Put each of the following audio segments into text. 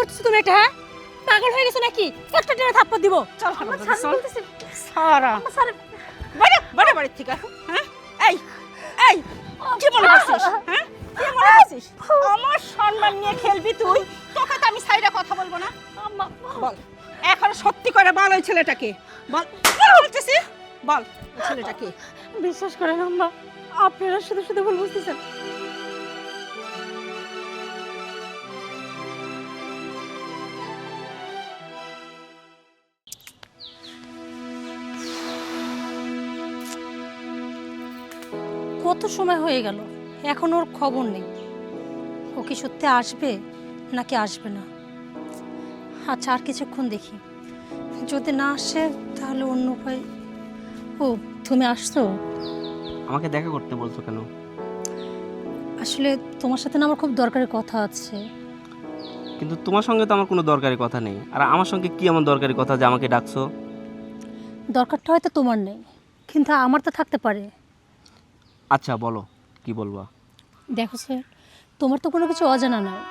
করতেছো তুমি এটা হ্যাঁ? পাগল হয়ে গেছো নাকি? একটা টেনে থাপ্পড় দিব। চল আমার ছাড়। বলতেছি। সারা ছাড়। বাড়ি বাড়ি বাড়ির থেকে হ্যাঁ? এই এই কি মনে করছিস হ্যাঁ? কি মনে করছিস আমার সম্মান নিয়ে খেলবি তুই? তোকে তো আমি সাইডে কথা বলব না। আম্মা বল। এখন সত্যি করে বল ওই ছেলেটাকে। বল। বল বলতেছি? বল ছেলেটাকে। বিশ্বাস করেন আম্মা আপনারা শুধু শুধু ভুল বুঝতেছেন। কত সময় হয়ে গেল এখন ওর খবর নেই। ও কি সত্যি আসবে নাকি আসবে না? আচ্ছা আর কিছুক্ষণ দেখি। যদি না আসে তাহলে অন্য উপায়। ও তুমি আসছো? আমাকে দেখা করতে বলছো কেন? আসলে তোমার সাথে না আমার খুব দরকারি কথা আছে। কিন্তু তোমার সঙ্গে তো আমার কোনো দরকারি কথা নেই। আর আমার সঙ্গে কি এমন দরকারি কথা যে আমাকে ডাকছো? দরকারটা হয়তো তোমার নেই কিন্তু আমার তো থাকতে পারে। আচ্ছা বলো কি বলবা? দেখো স্যার তোমার তো কোনো কিছু অজানা নয়।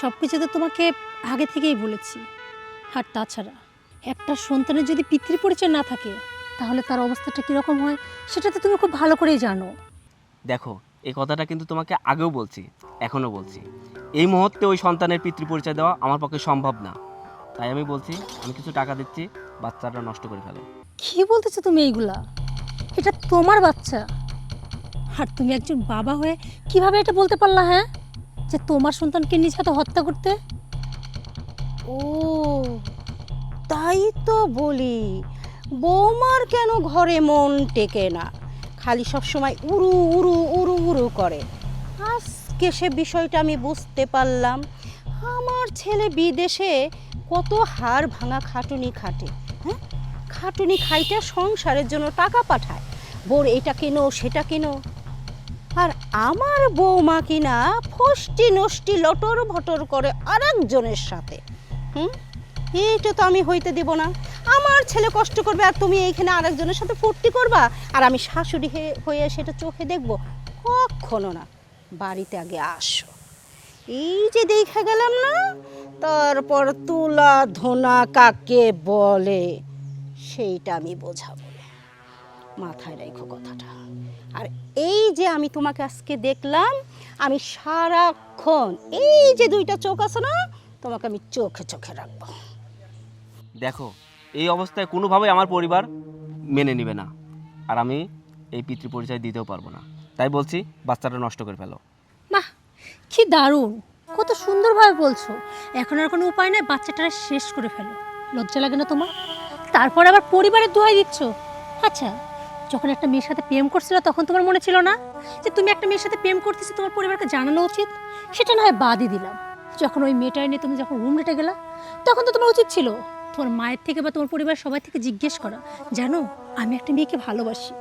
সব কিছু তো তোমাকে আগে থেকেই বলেছি। আর তাছাড়া একটা সন্তানের যদি পিতৃ পরিচয় না থাকে তাহলে তার অবস্থাটা কীরকম হয় সেটা তো তুমি খুব ভালো করেই জানো। দেখো এই কথাটা কিন্তু তোমাকে আগেও বলছি এখনও বলছি। এই মুহূর্তে ওই সন্তানের পিতৃ পরিচয় দেওয়া আমার পক্ষে সম্ভব না। তাই আমি বলছি আমি কিছু টাকা দিচ্ছি বাচ্চাটা নষ্ট করে ফেলো। কি বলতেছো তুমি এইগুলা? এটা তোমার বাচ্চা। আর তুমি একজন বাবা হয়ে কীভাবে এটা বলতে পারলা হ্যাঁ? যে তোমার সন্তানকে নিজ হাতে হত্যা করতে? ও, তাই তো বলি। বৌমার কেন ঘরে মন টেকে না? খালি সব সময় উড়ু উড়ু উড়ু উড়ু করে। আজকে সে বিষয়টা আমি বুঝতে পারলাম। আমার ছেলে বিদেশে কত হাড় ভাঙা খাটুনি খাটে হ্যাঁ? খাটুনি খাইটা সংসারের জন্য টাকা পাঠায়। বোর এটা কেনো, সেটা কেনো? আর আমার বৌমা কিনা ফষ্টি নষ্টি লটর ভটর করে আরেকজনের সাথে। হুম? এইটা তো আমি হইতে দেব না। আমার ছেলে কষ্ট করবে আর তুমি এইখানে আরেকজনের সাথে ফুর্তি করবা? আর আমি শাশুড়ি হয়ে- সেটা চোখে দেখব? কখনো না। বাড়িতে আগে আসো। এই যে দেখা গেলাম না, তারপর তুলা ধোনা কাকে বলে, সেইটা আমি বোঝাবো। মাথায় রাখো কথাটা। আর এই যে আমি তোমাকে আজকে দেখলাম আমি সারাক্ষণ এই যে দুইটা চোখ আছে না তোমাকে আমি চোখে চোখে রাখব। দেখো এই অবস্থায় কোনোভাবেই আমার পরিবার মেনে নেবে না। আর আমি এই পিতৃ পরিচয় দিতেও পারব না। তাই বলছি বাচ্চাটা নষ্ট করে ফেলো। বাহ কি দারুণ! কত সুন্দরভাবে বলছো। এখন আর কোনো উপায় নেই বাচ্চাটা শেষ করে ফেলো। লজ্জা লাগে না তোমার? তারপর আবার পরিবারের দোহাই দিচ্ছ? আচ্ছা যখন একটা মেয়ের সাথে প্রেম করছিল, তখন তোমার মনে ছিল না? যে তুমি একটা মেয়ের সাথে প্রেম করতেছো, তোমার পরিবারকে জানানো উচিত? সেটা না হয় বাদই দিলাম। যখন ওই মেয়েটা নিয়ে তুমি যখন রুম রেটে গেলা, তখন তো তোমার উচিত ছিল। তোমার মায়ের থেকে বা তোমার পরিবারের সবাই থেকে জিজ্ঞেস করা, জানো, আমি একটা মেয়েকে ভালোবাসি।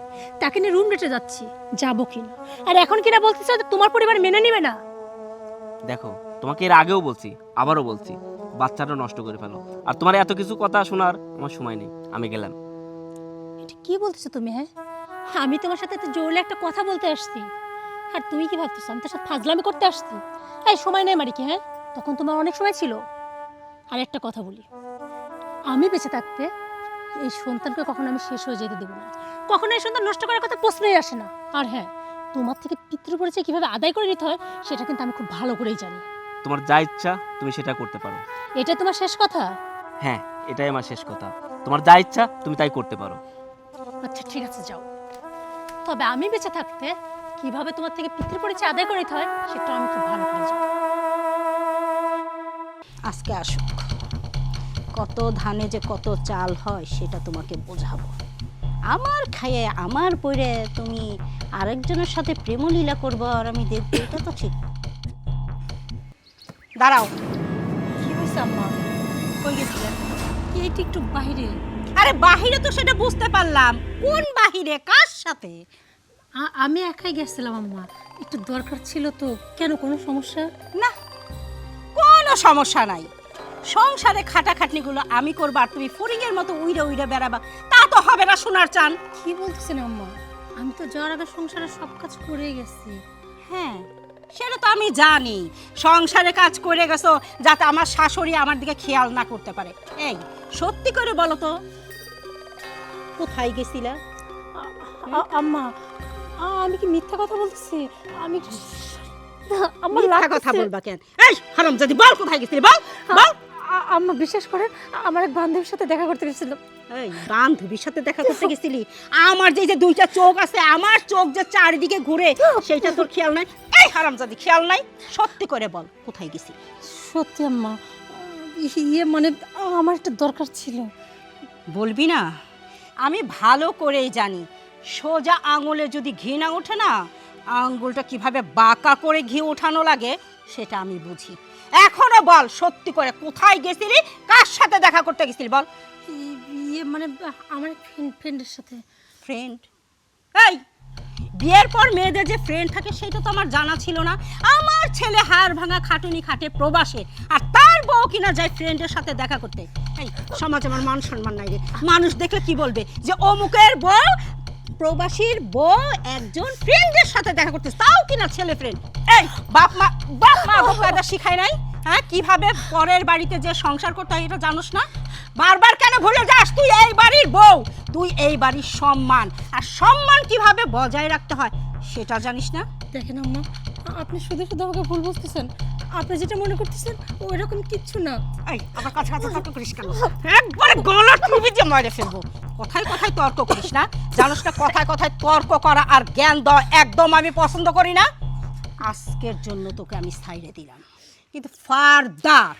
তাকে নিয়ে রুম রেটে যাচ্ছি, যাব কিনা? আর এখন কিনা যে তোমার পরিবার মেনে নেবে না? দেখো, তোমাকে এর আগেও বলছি, আবারও বলছি, বাচ্চাটা নষ্ট করে ফেলো। আর তোমার এত কিছু কথা শোনার আমার সময় নেই, আমি গেলাম। কি বলতেছো তুমি হ্যাঁ? আমি তোমার সাথে এত জোরলে একটা কথা বলতে আসছি। আর তুমি কি ভাবতেছো আমি তোর সাথে ফাজলামি করতে আসছি? এই সময় নেই মারিকি হ্যাঁ? তখন তোমার অনেক সময় ছিল। আর একটা কথা বলি। আমি বেঁচে থাকতে এই সন্তানকে কখনো আমি শেষ হয়ে যেতে দেবো না। কখনো এই সন্তান নষ্ট করার কথা প্রশ্নই আসে না। আর হ্যাঁ তোমার থেকে পিতৃ পরিচয় কীভাবে আদায় করে নিতে হয় সেটা কিন্তু আমি খুব ভালো করেই জানি। তোমার যা ইচ্ছা তুমি সেটা করতে পারো। এটা তোমার শেষ কথা? হ্যাঁ এটাই আমার শেষ কথা। তোমার যা ইচ্ছা তুমি তাই করতে পারো। আচ্ছা ঠিক আছে যাও। তবে আমি বেঁচে থাকতে কীভাবে তোমার থেকে পিতৃ পরিচয় আদায় করে নিতে হয় সেটা আমি খুব ভালো করে জানি। আজকে আসুক। কত ধানে যে কত চাল হয় সেটা তোমাকে বোঝাবো। আমার খাইয়ে আমার পরে তুমি আরেকজনের সাথে প্রেমলীলা করব আর আমি দেখব এটা তো ঠিক। দাঁড়াও। কি হয়েছে আম্মা? কই গেছিলেন এইটা একটু বাইরে? আরে বাহিরে তো সেটা বুঝতে পারলাম। কোন বাহিরে? কার সাথে? আমি একাই গেছিলাম আম্মা। একটু দরকার ছিল তো। কেন কোনো সমস্যা? না কোনো সমস্যা নাই। সংসারে খাটাখাটনিগুলো আমি করব আর তুমি ফরিংয়ের মতো উইরে উইরে বেড়াবা। তা তো হবে না সোনার চান কি বলতেছেন আম্মা? আমি তো যাওয়ার আগে সংসারের সব কাজ করে গেছি। হ্যাঁ সেটা তো আমি জানি। সংসারে কাজ করে গেছো যাতে আমার শাশুড়ি আমার দিকে খেয়াল না করতে পারে। এই সত্যি করে বলো তো। কোথায় গেছিলা? আম্মা আমি কি মিথ্যা কথা বলতেছি? আমি আমার মিথ্যা কথা বলবা কেন? এই হারাম যদি বল কোথায় গেছিলি বল বল। আম্মা বিশ্বাস করেন আমার এক বান্ধবীর সাথে দেখা করতে গেছিলাম এই বান্ধবীর সাথে দেখা করতে গেছিলি? আমার যে যে দুইটা চোখ আছে আমার চোখ যে চারিদিকে ঘুরে সেইটা তোর খেয়াল নাই? এই হারামজাদি খেয়াল নাই? সত্যি করে বল কোথায় গেছি সত্যি আম্মা ইয়ে মানে আমার একটা দরকার ছিল। বলবি না? আমি ভালো করেই জানি। সোজা আঙুলে যদি ঘি না ওঠে না আঙুলটা কীভাবে বাঁকা করে ঘি ওঠানো লাগে সেটা আমি বুঝি। এখনও বল সত্যি করে কোথায় গেছিলি? কার সাথে দেখা করতে গেছিলি বল? ইয়ে মানে আমার ফ্রেন্ড ফ্রেন্ডের সাথে। ফ্রেন্ড এই, বিয়ের পর মেয়েদের যে ফ্রেন্ড থাকে সেটা তো আমার জানা ছিল না। আমার ছেলে হাড় ভাঙা খাটুনি খাটে প্রবাসে, আর তার বউ কিনা যায় ফ্রেন্ডের সাথে দেখা করতে। এই, সমাজ আমার মান সম্মান নাই রে। মানুষ দেখলে কি বলবে? যে অমুকের বউ, প্রবাসীর বউ একজন ফ্রেন্ডের সাথে দেখা করতে। তাও কিনা ছেলে ফ্রেন্ড এই, বাপ মা বাপ মা শিখায় নাই? হ্যাঁ কীভাবে পরের বাড়িতে যে সংসার করতে হয় এটা জানোস না? বারবার কেন ভুলে যাস? তুই এই বাড়ির বউ তুই এই বাড়ির সম্মান। আর সম্মান কীভাবে বজায় রাখতে হয় সেটা জানিস না? দেখেন আম্মা আপনি শুধু শুধু আমাকে ভুল বুঝতেছেন। আপনি যেটা মনে করতেছেন ওই রকম কিচ্ছু না। এই আমার কাছে কাছে তর্ক করিস কেন? একবারে গলা টুবি দিয়ে মারে ফেলব। কথায় কথায় তর্ক করিস না। জানোস না কথায় কথায় তর্ক করা আর জ্ঞান দেওয়া একদম আমি পছন্দ করি না। আজকের জন্য তোকে আমি সাইডে দিলাম। কিন্তু ফারদার।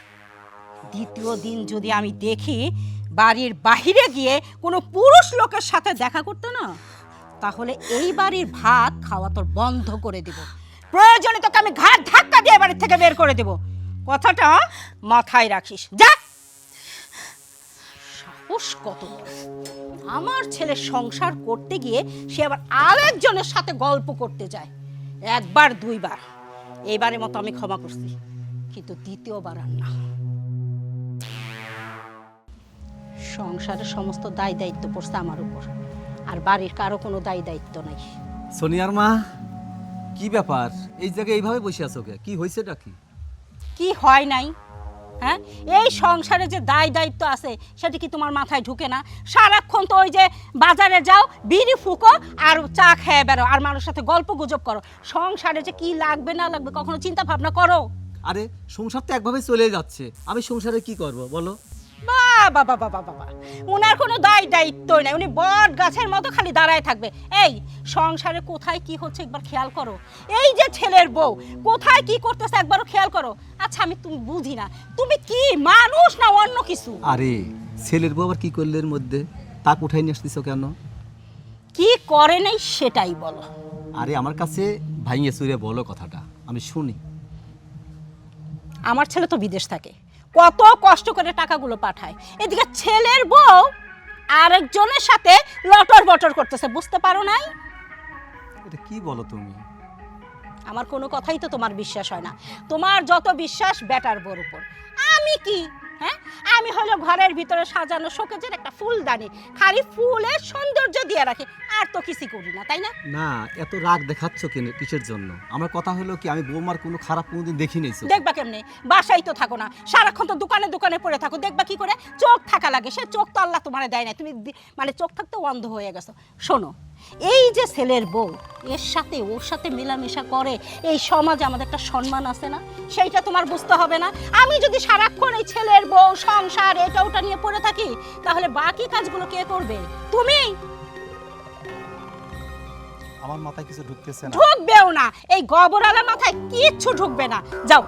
দ্বিতীয় দিন যদি আমি দেখি বাড়ির বাহিরে গিয়ে কোনো পুরুষ লোকের সাথে দেখা করতে না, তাহলে এই বাড়ির ভাত খাওয়া তোর বন্ধ করে দেব। প্রয়োজনে তোকে আমি ঘাট ধাক্কা দিয়ে বাড়ির থেকে বের করে দেব। কথাটা মাথায় রাখিস। যা! সাহস কত আমার ছেলে সংসার করতে গিয়ে সে আবার আরেকজনের সাথে গল্প করতে যায়। একবার, দুইবার। এইবারের মতো আমি ক্ষমা করছি। কিন্তু দ্বিতীয়বার আর না। সংসারের সমস্ত দায় দায়িত্ব পড়ছে আমার উপর। আর বাড়ির কারও কোনো দায় দায়িত্ব নাই। সোনিয়ার মা কি ব্যাপার? এই জায়গায় এইভাবে বসে আছো কে? কি হয়েছেটা কি? কি হয় নাই? হ্যাঁ? এই সংসারে যে দায় দায়িত্ব আছে সেটা কি তোমার মাথায় ঢুকে না? সারাক্ষণ তো ওই যে বাজারে যাও বিড়ি ফুকো আর চা খেয়ে বেরো আর মানুষের সাথে গল্প গুজব করো। সংসারে যে কি লাগবে না লাগবে কখনো চিন্তা ভাবনা করো। আরে সংসার তো একভাবে চলে যাচ্ছে। আমি সংসারে কি করব বলো? বাবা বাবা বাবা বাবা ওনার কোনো দায় দায়িত্ব নাই। উনি বট গাছের মতো খালি দাঁড়ায় থাকবে। এই সংসারে কোথায় কি হচ্ছে একবার খেয়াল করো। এই যে ছেলের বউ কোথায় কি করতেছে একবারও খেয়াল করো। আচ্ছা আমি তুমি বুঝি না। তুমি কি মানুষ না অন্য কিছু? আরে ছেলের বউ আবার কি করলে এর মধ্যে? তাক উঠাই নিয়ে আসতেছো কেন? কি করে নাই সেটাই বলো। আরে আমার কাছে ভাইয়ে চুরে বলো কথাটা। আমি শুনি। আমার ছেলে তো বিদেশ থাকে। কত কষ্ট করে টাকাগুলো পাঠায়। এদিকে ছেলের বউ আরেকজনের সাথে লটর বটর করতেছে বুঝতে পারো নাই? এটা কি বলো তুমি? আমার কোনো কথাই তো তোমার বিশ্বাস হয় না। তোমার যত বিশ্বাস ব্যাটার বোর উপর। আমি কি হ্যাঁ? আমি হলো ঘরের ভিতরে সাজানো শোকেজের একটা ফুলদানি। খালি ফুলের সৌন্দর্য দিয়ে রাখি। আর তো কিছু করি না তাই না? না এত রাগ দেখাচ্ছ কেন কিসের জন্য? আমার কথা হলো কি আমি বৌমার কোনো খারাপ কোনোদিন দেখি নেই। দেখবা কেমনে? বাসাই তো থাকো না। সারাক্ষণ তো দোকানে দোকানে পড়ে থাকো। দেখবা কি করে? চোখ থাকা লাগে। সে চোখ তো আল্লাহ তোমার দেয় না তুমি মানে চোখ থাকতে অন্ধ হয়ে গেছো। শোনো এই যে ছেলের বউ এর সাথে ওর সাথে মেলামেশা করে এই সমাজে আমাদের একটা সম্মান আছে না? সেইটা তোমার বুঝতে হবে না? আমি যদি সারাক্ষণ এই ছেলের বউ সংসার এটা ওটা নিয়ে পড়ে থাকি তাহলে বাকি কাজগুলো কে করবে? তুমি? আমার মাথায় কিছু ঢুকতেছে না। ঢুকবেও না। এই গবরালা মাথায় কিচ্ছু ঢুকবে না। যাও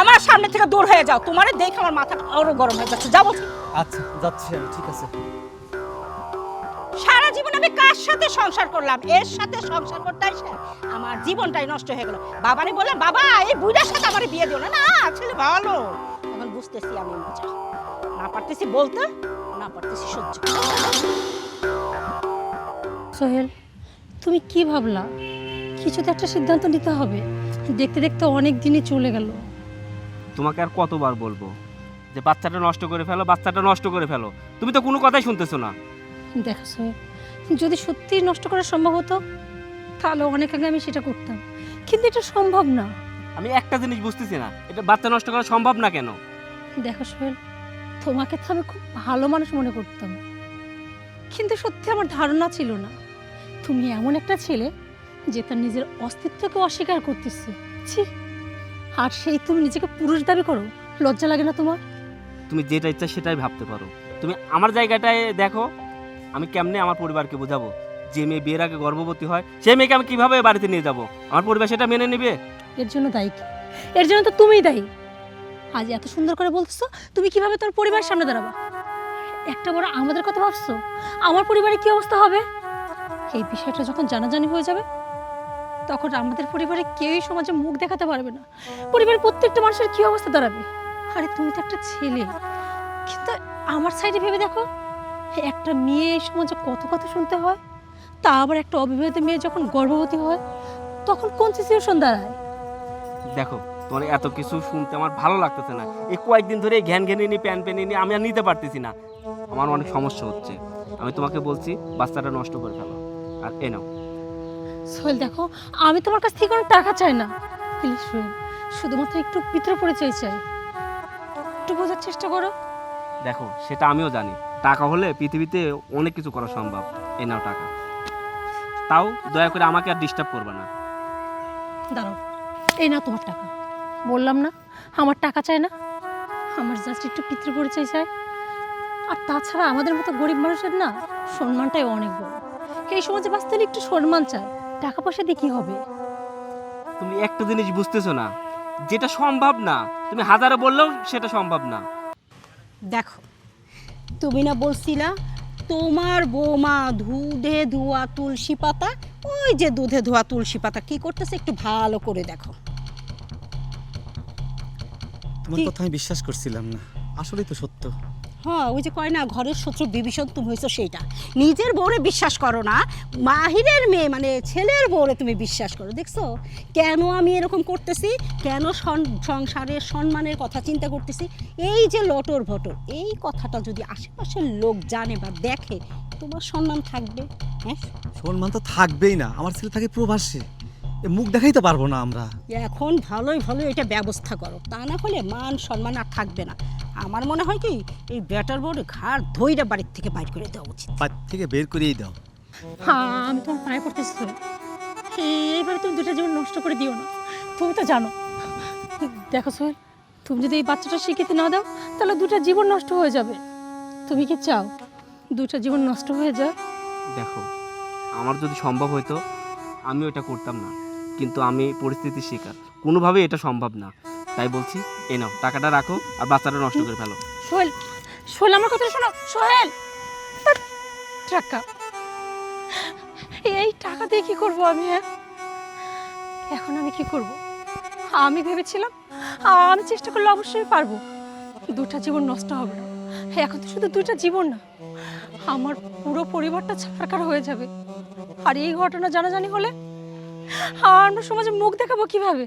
আমার সামনে থেকে দূর হয়ে যাও। তোমারে দেখে আমার মাথাটা আরও গরম হয়ে যাচ্ছে। যাও বলছি। আচ্ছা যাচ্ছি আমি ঠিক আছে। আমি কার সাথে সংসার করলাম? এর সাথে সংসার করতে এসে আমার জীবনটাই নষ্ট হয়ে গেল। বাবারে বললাম বাবা এই বুড়ার সাথে আমার বিয়ে দিও না। না ছেলে ভালো। এখন বুঝতেছি আমি মজা। না পারতেছি বলতে না পারতেছি সহ্য। সোহেল তুমি কি ভাবলা? কিছু তো একটা সিদ্ধান্ত নিতে হবে। দেখতে দেখতে অনেক দিনই চলে গেল। তোমাকে আর কতবার বলব? যে বাচ্চাটা নষ্ট করে ফেলো বাচ্চাটা নষ্ট করে ফেলো। তুমি তো কোনো কথাই শুনতেছো না। দেখো সোহেল যদি সত্যিই নষ্ট করা সম্ভব হতো তাহলে অনেক আগে আমি সেটা করতাম। কিন্তু এটা সম্ভব না। আমি একটা জিনিস বুঝতেছি না এটা বাচ্চা নষ্ট করা সম্ভব না কেন? দেখো সোহেল তোমাকে তো আমি খুব ভালো মানুষ মনে করতাম। কিন্তু সত্যি আমার ধারণা ছিল না। তুমি এমন একটা ছেলে যে তার নিজের অস্তিত্বকে অস্বীকার করতেছে। ছি আর সেই তুমি নিজেকে পুরুষ দাবি করো লজ্জা লাগে না তোমার? তুমি যেটা ইচ্ছা সেটাই ভাবতে পারো। তুমি আমার জায়গাটায় দেখো আমি কেমনে আমার পরিবারকে বোঝাবো? যে মেয়ে বিয়ের আগে গর্ভবতী হয় সেই মেয়েকে আমি কীভাবে বাড়িতে নিয়ে যাব? আমার পরিবার সেটা মেনে নেবে? এর জন্য দায়ী কি? এর জন্য তো তুমিই দায়ী। আজ এত সুন্দর করে বলছো তুমি কীভাবে তোর পরিবারের সামনে দাঁড়াবা? একটা বড় আমাদের কথা ভাবছ? আমার পরিবারে কি অবস্থা হবে? এই বিষয়টা যখন জানাজানি হয়ে যাবে, তখন আমাদের পরিবারে কেউই সমাজে মুখ দেখাতে পারবে না। পরিবারের প্রত্যেকটা মানুষের কি অবস্থা দাঁড়াবে? আরে তুমি তো একটা ছেলে। কিন্তু আমার সাইডে ভেবে দেখো একটা মেয়ে এই সমাজে কত কথা শুনতে হয়? তা আবার একটা অবিবাহিত মেয়ে যখন গর্ভবতী হয় তখন কোন সিচুয়েশন দাঁড়ায়? দেখো তোমার এত কিছু শুনতে আমার ভালো লাগতেছে না। এই কয়েকদিন ধরে ঘ্যান ঘ্যানে নিয়ে প্যান প্যানে নিয়ে আমি আর নিতে পারতেছি না। আমার অনেক সমস্যা হচ্ছে। আমি তোমাকে বলছি বাচ্চাটা নষ্ট করে ফেলো। আর এ নাও। সোহেল দেখো আমি তোমার কাছ থেকে কোনো টাকা চাই না। প্লিজ সোহেল শুধুমাত্র একটু পিতৃ পরিচয় চাই। একটু বোঝার চেষ্টা করো। দেখো সেটা আমিও জানি। টাকা হলে পৃথিবীতে অনেক কিছু করা সম্ভব। এ নাও টাকা। তাও দয়া করে আমাকে আর ডিস্টার্ব করবে না। দাঁড়াও এই না তোমার টাকা। বললাম না আমার টাকা চাই না। আমার জাস্ট একটু পিতৃ পরিচয় চাই। আর তাছাড়া আমাদের মতো গরিব মানুষের না সম্মানটাই অনেক বড়। এই সমাজে বাঁচতে হলে একটু সম্মান চাই। টাকা পয়সা দিয়ে কি হবে? তুমি একটা জিনিস বুঝতেছো না যেটা সম্ভব না তুমি হাজারে বললেও সেটা সম্ভব না। দেখো তুমি না বলছিলা তোমার বৌমা দুধে ধোয়া তুলসী পাতা? ওই যে দুধে ধোয়া তুলসী পাতা কি করতেছে একটু ভালো করে দেখো। তোমার কথা আমি বিশ্বাস করছিলাম না আসলেই তো সত্য। হ্যাঁ ওই যে কয় না, ঘরের শত্রু বিভীষণ তুমি হয়েছো সেইটা। নিজের বউরে বিশ্বাস করো না, মাহিরের মেয়ে মানে ছেলের বউরে তুমি বিশ্বাস করো, দেখছ? কেন আমি এরকম করতেছি? কেন সংসারের সম্মানের কথা চিন্তা করতেছি? এই যে লটর ভটর, এই কথাটা যদি আশেপাশের লোক জানে বা দেখে, তোমার সম্মান থাকবে হ্যাঁ? সম্মান তো থাকবেই না, আমার ছেলে থাকে প্রবাসে। মুখ দেখাই তো পারব না আমরা। এখন ভালোই ভালো এটা ব্যবস্থা করো। তা না হলে মান সম্মান আর থাকবে না। আমার মনে হয় কি এই ব্যাটার বোর্ডে ঘাড় ধইরা বাড়ির থেকে বাইর করে দেওয়া উচিত। বাড়ি থেকে বের করেই দাও। হ্যাঁ আমি তোমার পায়ে পড়তেছি এইভাবে তুমি দুটা জীবন নষ্ট করে দিও না। তুমি তো জানো। দেখো সোহেল তুমি যদি এই বাচ্চাটা শিখিতে না দাও তাহলে দুটা জীবন নষ্ট হয়ে যাবে। তুমি কি চাও দুটা জীবন নষ্ট হয়ে যায়? দেখো আমার যদি সম্ভব হতো আমি ওটা করতাম না। কিন্তু আমি পরিস্থিতির শিকার। কোনোভাবেই এটা সম্ভব না। তাই বলছি এ নাও, টাকাটা রাখো আর বাচ্চাটা নষ্ট করে ফেলো। সোহেল সোহেল, আমার কথা শোনো। সোহেল! টাকা এই টাকা দিয়ে কি করব আমি হ্যাঁ? এখন আমি কি করব? আমি ভেবেছিলাম, আমি চেষ্টা করলে অবশ্যই পারব। দুটা জীবন নষ্ট হবে না। এখন তো শুধু দুটা জীবন না, আমার পুরো পরিবারটা ছাড়কার হয়ে যাবে। আর এই ঘটনা জানাজানি হলে আমরা সমাজে মুখ দেখাবো কীভাবে?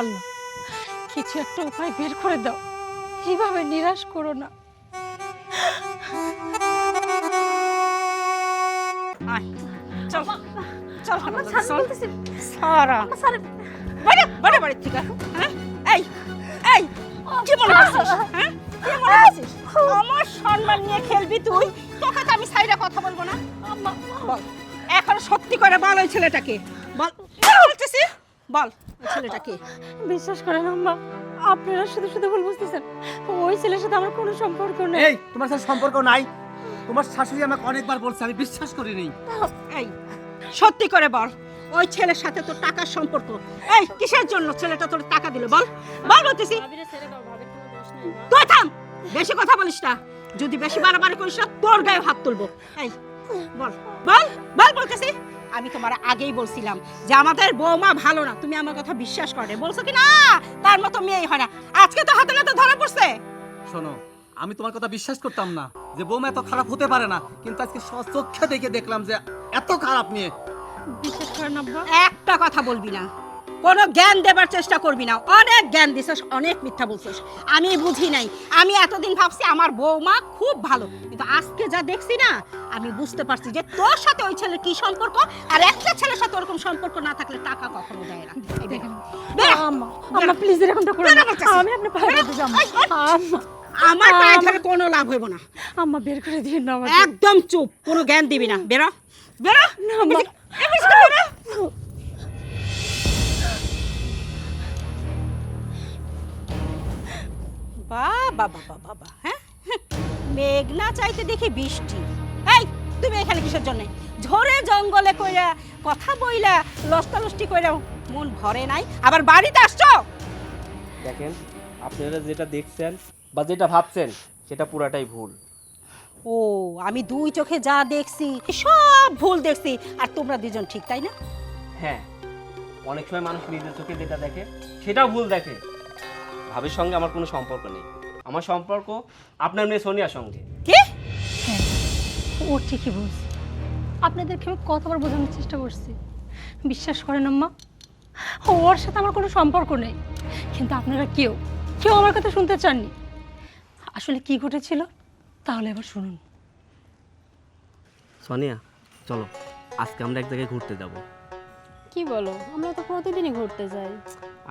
আল্লাহ কিছু একটা উপায় বের করে দাও। এইভাবে নিরাশ করো না। আয় চল চল আমার ছাড় বলতেছি সারা। স্যার। বাইরে বাইরে বাড়ির থেকে হ্যাঁ? এই এই কি মনে করছিস হ্যাঁ? কি মনে করছিস আমার সম্মান নিয়ে খেলবি তুই? তোকে তো আমি সাইডে কথা বলব না। বল। এখন সত্যি করে বল ওই ছেলেটাকে। বল। বল বলতেছি? বল ওই ছেলেটাকে। বিশ্বাস করেন আম্মা আপনারা শুধু শুধু ভুল বুঝতেছেন। ওই ছেলের সাথে আমার কোনো সম্পর্ক নেই। এই তোমার সাথে সম্পর্ক নাই। তোমার শাশুড়ি আমাকে অনেকবার বলছে আমি বিশ্বাস করি নেই এই সত্যি করে বল ওই ছেলের সাথে তোর টাকার সম্পর্ক। এই কিসের জন্য ছেলেটা তোর টাকা দিল? বল বল বলতেছি। তুই থাম বেশি কথা বলিস না। যদি বেশি বাড়াবাড়ি করিস না তোর গায়ে হাত তুলবো। এই বল বল বল বলতেছি। আমি তোমার আগেই বলছিলাম যে আমাদের বৌমা ভালো না তুমি আমার কথা বিশ্বাস করে বলছো কি না তার মতো মেয়ে হয় না। আজকে তো হাতে নাতে ধরা পড়ছে। শোনো আমি তোমার কথা বিশ্বাস করতাম না যে বৌমা এত খারাপ হতে পারে না কিন্তু আজকে চোখে দেখে দেখলাম যে এত খারাপ নিয়ে বিশ্বাস করেন একটা কথা বলবি না। কোনো জ্ঞান দেবার চেষ্টা করবি না। অনেক জ্ঞান দিছিস অনেক মিথ্যা বলছিস। আমি বুঝি নাই। আমি এতদিন ভাবছি আমার বৌমা খুব ভালো। কিন্তু আজকে যা দেখছি না আমি বুঝতে পারছি যে তোর সাথে ওই ছেলের কি সম্পর্ক আর একটা ছেলের সাথে ওরকম সম্পর্ক না থাকলে টাকা কখনো দেয় না। আম্মা প্লিজ এরকমটা করো না। আমি আপনার পায়ে পড়তে যাব। আম্মা আমার পায়ে ধরে কোনো লাভ হইব না। আম্মা বের করে দিন না একদম চুপ। কোনো জ্ঞান দিবি না। বেরো। বেরো। না আম্মা। বাবা বাবা বাবা হ্যাঁ? হুঁ, মেঘ চাইতে দেখি বৃষ্টি। এই তুমি এখানে কিসের জন্য? ঝোরে জঙ্গলে কইরা কথা বইলা লস্তালস্টি কইরা মন ভরে নাই। আবার বাড়িতে আসছো? দেখেন আপনারা যেটা দেখছেন বা যেটা ভাবছেন সেটা পুরাটাই ভুল। ও আমি দুই চোখে যা দেখছি সব ভুল দেখছি। আর তোমরা দুজন ঠিক তাই না? হ্যাঁ অনেক সময় মানুষ নিজের চোখে যেটা দেখে সেটাও ভুল দেখে। ভাবির সঙ্গে আমার কোনো সম্পর্ক নেই। আমার সম্পর্ক আপনার মেয়ে সোনিয়ার সঙ্গে। কি? ও ঠিকই বলছে। আপনাদেরকে আমি কতবার বোঝানোর চেষ্টা করছি। বিশ্বাস করেন আম্মা ওর সাথে আমার কোনো সম্পর্ক নেই। কিন্তু আপনারা কেউ কেউ আমার কথা শুনতে চাননি। আসলে কি ঘটেছিল তাহলে এবার শুনুন। সোনিয়া চলো আজকে আমরা এক জায়গায় ঘুরতে যাব। কি বলো? আমরা তো প্রতিদিনই ঘুরতে যাই।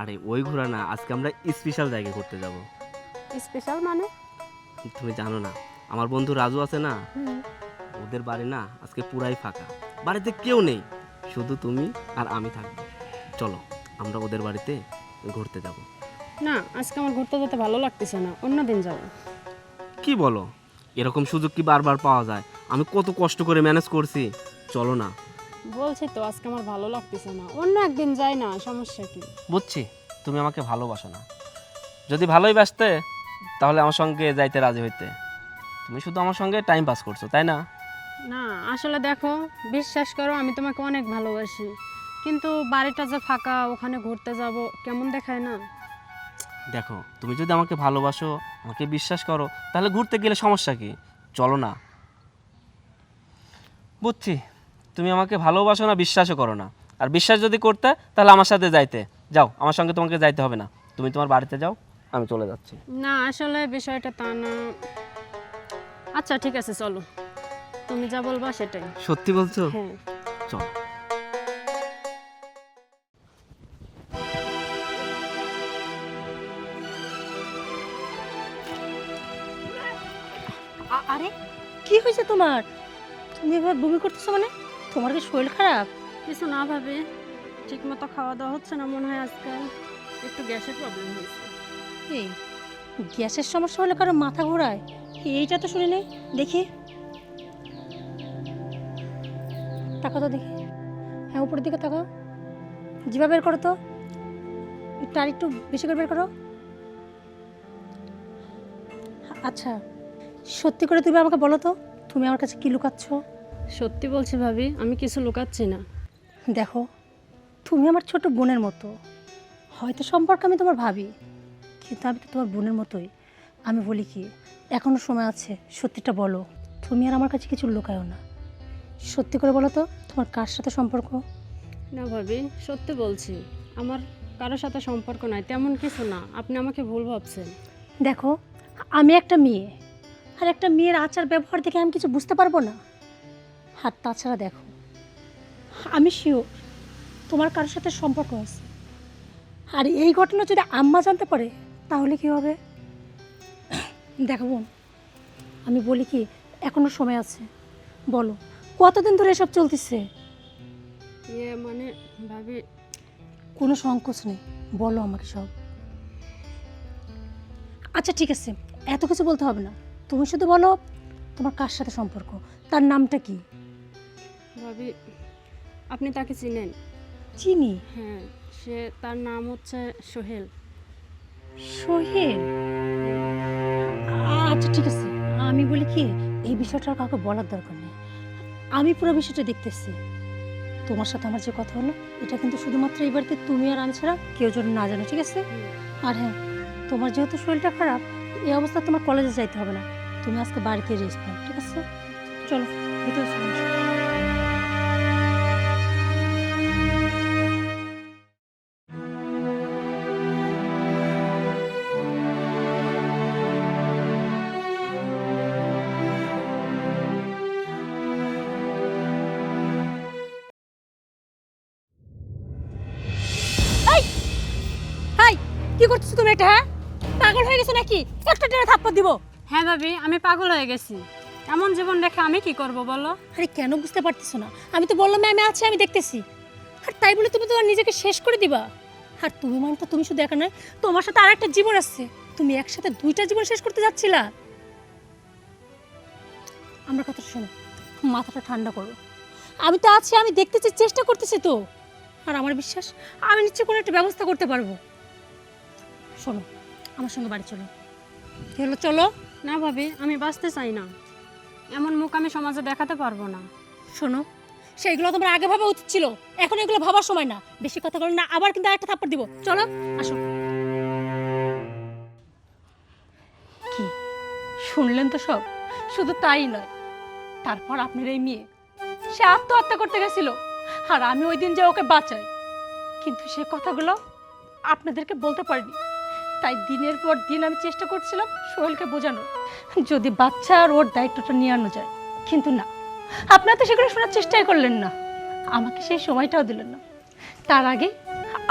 আরে ওই ঘোরা না আজকে আমরা স্পেশাল জায়গায় ঘুরতে যাব। স্পেশাল মানে? তুমি জানো না আমার বন্ধু রাজু আছে না ওদের বাড়ি না আজকে পুরাই ফাঁকা। বাড়িতে কেউ নেই শুধু তুমি আর আমি থাকব। চলো আমরা ওদের বাড়িতে ঘুরতে যাব। না আজকে আমার ঘুরতে যেতে ভালো লাগতেছে না অন্য দিন যাব। কি বলো? এরকম সুযোগ কি বারবার পাওয়া যায়? আমি কত কষ্ট করে ম্যানেজ করছি। চলো না বলছি তো আজকে আমার ভালো লাগতেছে না। অন্য একদিন যাই না সমস্যা কি? বুঝছি তুমি আমাকে ভালোবাসো না। যদি ভালোই বাসতে তাহলে আমার সঙ্গে যাইতে রাজি হইতে। তুমি শুধু আমার সঙ্গে টাইম পাস করছ তাই না? না আসলে দেখো বিশ্বাস করো আমি তোমাকে অনেক ভালোবাসি। কিন্তু বাড়িটা যে ফাঁকা ওখানে ঘুরতে যাব কেমন দেখায় না? দেখো তুমি যদি আমাকে ভালোবাসো আমাকে বিশ্বাস করো তাহলে ঘুরতে গেলে সমস্যা কি? চলো না। বুঝছি। তুমি আমাকে ভালোবাসো না বিশ্বাসও করো না। আর বিশ্বাস যদি করতে তাহলে আমার সাথে যাইতে। যাও আমার সঙ্গে তোমাকে যাইতে হবে না। তুমি তোমার বাড়িতে যাও আমি চলে যাচ্ছি। না আসলে বিষয়টা তা না। আচ্ছা ঠিক আছে চলো। তুমি যা বলবা সেটাই। সত্যি বলছো? হ্যাঁ। চলো। আরে কি হয়েছে তোমার? তুমি এভাবে বমি করতেছো মানে? তোমার কি শরীর খারাপ? কিছু না ভাবে। ঠিক মতো খাওয়া দাওয়া হচ্ছে না মনে হয় আজকাল। একটু গ্যাসের প্রবলেম হয়েছে। এই গ্যাসের সমস্যা হলে কারও মাথা ঘোরায়? এইটা তো শুনি নেই দেখি। তাকা তো দেখি। হ্যাঁ উপরের দিকে তাকাও। জিভা বের করো তো। একটু আর একটু বেশি করে বের করো। আচ্ছা সত্যি করে তুমি আমাকে বলো তো তুমি আমার কাছে কি লুকাচ্ছ? সত্যি বলছি ভাবি আমি কিছু লুকাচ্ছি না। দেখো তুমি আমার ছোট বোনের মতো। হয়তো সম্পর্কে আমি তোমার ভাবি কিন্তু আমি তো তোমার বোনের মতোই। আমি বলি কি এখনও সময় আছে সত্যিটা বলো। তুমি আর আমার কাছে কিছু লুকায়ও না। সত্যি করে বলো তো তোমার কার সাথে সম্পর্ক? না ভাবি সত্যি বলছি আমার কারোর সাথে সম্পর্ক নাই তেমন কিছু না। আপনি আমাকে ভুল ভাবছেন। দেখো আমি একটা মেয়ে আর একটা মেয়ের আচার ব্যবহার দেখে আমি কিছু বুঝতে পারব না। আর তাছাড়া দেখো। আমি শিওর তোমার কারোর সাথে সম্পর্ক আছে। আর এই ঘটনা যদি আম্মা জানতে পারে তাহলে কি হবে? দেখো বোন আমি বলি কি এখনও সময় আছে। বলো কতদিন ধরে এসব চলতেছে? ইয়ে মানে ভাবি কোনো সংকোচ নেই বলো আমাকে সব। আচ্ছা ঠিক আছে এত কিছু বলতে হবে না। তুমি শুধু বলো তোমার কার সাথে সম্পর্ক তার নামটা কি? ভাবি আপনি তাকে চিনেন? চিনি? হ্যাঁ সে তার নাম হচ্ছে সোহেল। সোহেল? আচ্ছা ঠিক আছে। আমি বলি কি এই বিষয়টা আর কাউকে বলার দরকার নেই। আমি পুরো বিষয়টা দেখতেছি। তোমার সাথে আমার যে কথা হলো এটা কিন্তু শুধুমাত্র এই বাড়িতে তুমি আর আমি ছাড়া কেউ যেন না জানে ঠিক আছে? আর হ্যাঁ তোমার যেহেতু শরীরটা খারাপ এই অবস্থা তোমার কলেজে যাইতে হবে না। তুমি আজকে বাড়িতে রেস্ট নাও ঠিক আছে? চলো ভিতরে চলো আসো। তুমি এটা হ্যাঁ? পাগল হয়ে গেছো নাকি? একটা টেনে থাপ্পড় দিব। হ্যাঁ ভাবি আমি পাগল হয়ে গেছি। এমন জীবন রেখে আমি কি করব বলো? আরে কেন বুঝতে পারতেছো না? আমি তো বললাম আমি আছি আমি দেখতেছি। আর তাই বলে তুমি তোমার নিজেকে শেষ করে দিবা। আর তুমি মানে তো তুমি শুধু একা নয় তোমার সাথে আর একটা জীবন আছে। তুমি একসাথে দুইটা জীবন শেষ করতে যাচ্ছিলা। আমার কথা শোনো মাথাটা ঠান্ডা করো। আমি তো আছি আমি দেখতেছি চেষ্টা করতেছি তো। আর আমার বিশ্বাস আমি নিশ্চয় কোনো একটা ব্যবস্থা করতে পারব। শোনো আমার সঙ্গে বাড়ি চলো। হলো চলো। না ভাবি আমি বাঁচতে চাই না। এমন মুখ আমি সমাজে দেখাতে পারব না। শোনো সেইগুলো তোমার আগে ভাবা উচিত ছিল এখন এগুলো ভাবার সময় না। বেশি কথা বলো না আবার কিন্তু আরেকটা থাপ্পড় দিব। চলো আসো। কি? শুনলেন তো সব? শুধু তাই নয় তারপর আপনার এই মেয়ে সে আত্মহত্যা করতে গেছিল আর আমি ওই দিন যে ওকে বাঁচাই। কিন্তু সে কথাগুলো আপনাদেরকে বলতে পারিনি। তাই দিনের পর দিন আমি চেষ্টা করছিলাম সোহেলকে বোঝানোর। যদি বাচ্চা আর ওর দায়িত্বটা নিয়ে আনো যায়। কিন্তু না, আপনারা তো সেগুলো শোনার চেষ্টাই করলেন না। আমাকে সেই সময়টাও দিলেন না। তার আগে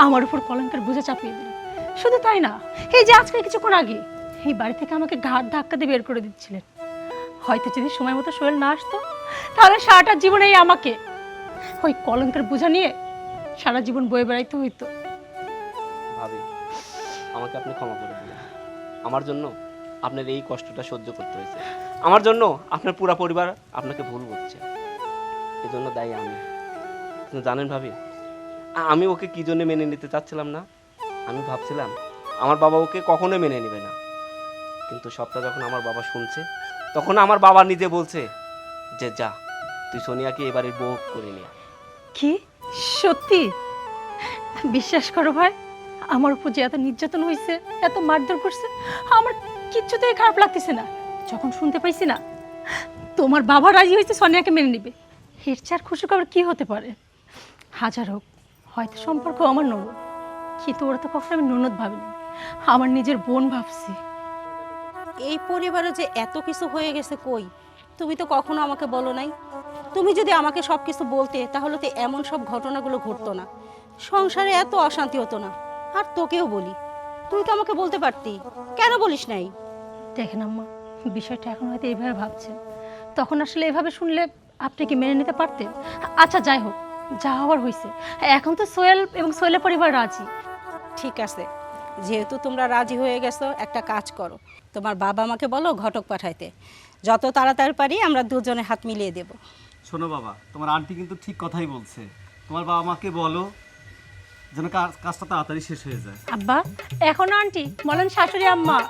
আমার উপর কলঙ্কের বোঝা চাপিয়ে দিলেন। শুধু তাই না, এই যে আজকে কিছুক্ষণ আগে এই বাড়ি থেকে আমাকে ঘাট ধাক্কা দিয়ে বের করে দিচ্ছিলেন। হয়তো যদি সময় মতো সোহেল না আসতো, তাহলে সারাটা জীবনেই আমাকে ওই কলঙ্কের বোঝা নিয়ে সারা জীবন বয়ে বেড়াইতে হইতো। ভাবি আমাকে আপনি ক্ষমা করে দিলেন। আমার জন্য আপনার এই কষ্টটা সহ্য করতে হয়েছে। আমার জন্য আপনার পুরা পরিবার আপনাকে ভুল বুঝছে। এজন্য দায়ী আমি। জানেন ভাবি আমি ওকে কি জন্য মেনে নিতে চাচ্ছিলাম না? আমি ভাবছিলাম, আমার বাবা ওকে কখনোই মেনে নেবে না। কিন্তু সবটা যখন আমার বাবা শুনছে, তখন আমার বাবা নিজে বলছে যে, যা, তুই সোনিয়াকে এবারে বউ করে নিয়ে কি? সত্যি? বিশ্বাস করো ভাই। আমার উপর যে এত নির্যাতন হয়েছে এত মারধর করছে, আমার কিচ্ছুতেই খারাপ লাগতেছে না। যখন শুনতে পাইছি না, তোমার বাবা রাজি হয়েছে সোনিয়াকে মেনে নিবে। এর চার খুশি খবর কী হতে পারে? হাজার হোক, হয়তো সম্পর্ক আমার ননদ কিন্তু ওরা তো কখনো আমি ননদ ভাবিনি। আমার নিজের বোন ভাবছি। এই পরিবারে যে এত কিছু হয়ে গেছে কই? তুমি তো কখনো আমাকে বলো নাই। তুমি যদি আমাকে সব কিছু বলতে, তাহলে তো এমন সব ঘটনাগুলো ঘটতো না। সংসারে এত অশান্তি হতো না। আর তোকেও বলি। তুই তো আমাকে বলতে পারতি। কেন বলিস নাই? দেখেন আম্মা বিষয়টা এখন হয়তো এইভাবে ভাবছেন। তখন আসলে এভাবে শুনলে আপনি কি মেনে নিতে পারতেন? আচ্ছা যাই হোক যা হওয়ার হয়েছে এখন তো সোহেল এবং সোহেলের পরিবার রাজি। ঠিক আছে যেহেতু তোমরা রাজি হয়ে গেছো একটা কাজ করো। তোমার বাবা আমাকে বলো ঘটক পাঠাইতে। যত তাড়াতাড়ি পারি আমরা দুজনে হাত মিলিয়ে দেব। শোনো বাবা তোমার আন্টি কিন্তু ঠিক কথাই বলছে। তোমার বাবা মাকে বলো যেন কাজটা তাড়াতাড়ি শেষ হয়ে যায়। আব্বা এখন আন্টি বলেন শাশুড়ি আম্মা।